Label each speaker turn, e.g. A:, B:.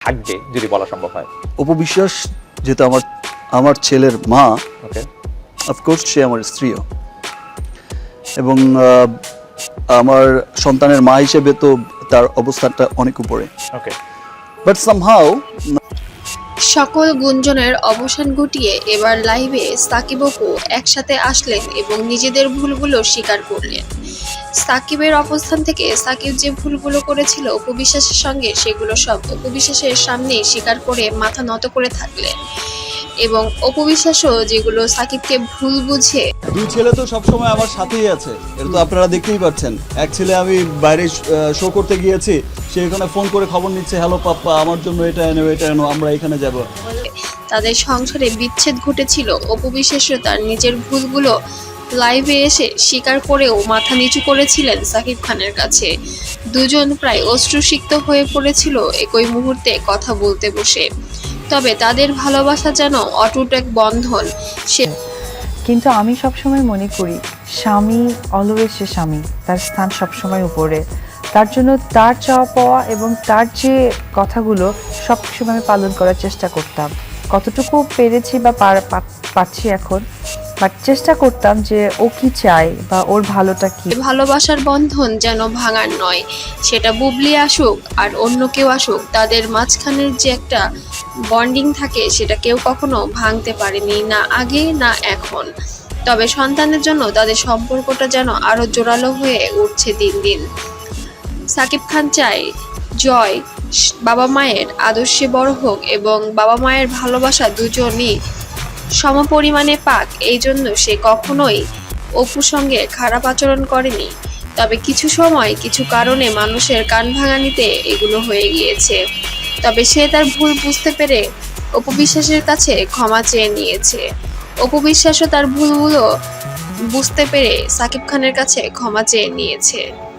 A: থাকবে যদি বলা সম্ভব হয়।
B: অপবিশ্বাস যেহেতু আমার আমার ছেলের মা
A: ওকে
B: অফকোর্স সে আমার স্ত্রীও। এবং আমার সন্তানের মা হিসেবে তো তার অবস্থানটা অনেক উপরে।
A: ওকে
B: বাট সামহাও
C: সকল গুঞ্জনের অবসান ঘটিয়ে এবার লাইভে সাকিব অপু একসাথে আসলেন এবং নিজেদের ভুলগুলো স্বীকার করলেন। সাকিবের অবস্থান থেকে সাকিব যে ভুলগুলো করেছিল উপবিশ্বাসের সঙ্গে সেগুলো সব উপবিশ্বাসের সামনে স্বীকার করে মাথা নত করে থাকলেন। এবং অপবিশ্বাসও যেগুলো সাকিবকে ভুল বুঝে
B: দুই ছেলে তো সবসময় আমার সাথেই আছে। এটা তো আপনারা দেখতেই পাচ্ছেন। এক ছেলে আমি বাইরে শো করতে গিয়েছি সে এখানে ফোন করে খবর নিচ্ছে হ্যালো পাপ্পা আমার জন্য এটা এনো এটা এনো আমরা এখানে যাব।
C: তাদের সংসারে বিচ্ছেদ ঘটেছিল। অপবিশ্বাসও তার নিজের ভুলগুলো লাইভে এসে স্বীকার করেও মাথা নিচু করেছিলেন সাকিব খানের কাছে। দুজন প্রায় অশ্রুসিক্ত হয়ে পড়েছিল একই মুহূর্তে কথা বলতে বসে। তবে তাদের ভালোবাসা যেন অটুট এক বন্ধন। সে
D: কিন্তু আমি সবসময় মনে করি, স্বামী অলওয়েজ সে স্বামী, তার স্থান সবসময় উপরে। তার জন্য তার চাওয়া পাওয়া এবং তার যে কথাগুলো সব সময় পালন করার চেষ্টা করতাম। কতটুকু পেরেছি বা পাচ্ছি এখন বাট চেষ্টা করতাম যে ও কি চায় বা ওর ভালোটা কি।
C: ভালোবাসার বন্ধন যেন ভাঙার নয়, সেটা বুবলি আসুক আর অন্য কেউ আসুক, তাদের মাঝখানের যে একটা বন্ডিং থাকে সেটা কেউ কখনো ভাঙতে পারেনি, না আগে, না এখন। তবে সন্তানের জন্য তাদের সম্পর্কটা যেন আরও জোরালো হয়ে উঠছে দিন দিন। সাকিব খান চায় জয়, বাবা মায়ের আদর্শে বড় হোক এবং বাবা মায়ের ভালোবাসা দুজনই সমপরিমাণে পাক, এই জন্য সে কখনোই অপুর সঙ্গে খারাপ আচরণ করেনি। তবে কিছু সময় কিছু কারণে মানুষের কান ভাঙানিতে এগুলো হয়ে গিয়েছে। তবে সে তার ভুল বুঝতে পেরে অপবিশ্বাসের কাছে ক্ষমা চেয়ে নিয়েছে। অপবিশ্বাসও তার ভুলগুলো বুঝতে পেরে সাকিব খানের কাছে ক্ষমা চেয়ে নিয়েছে।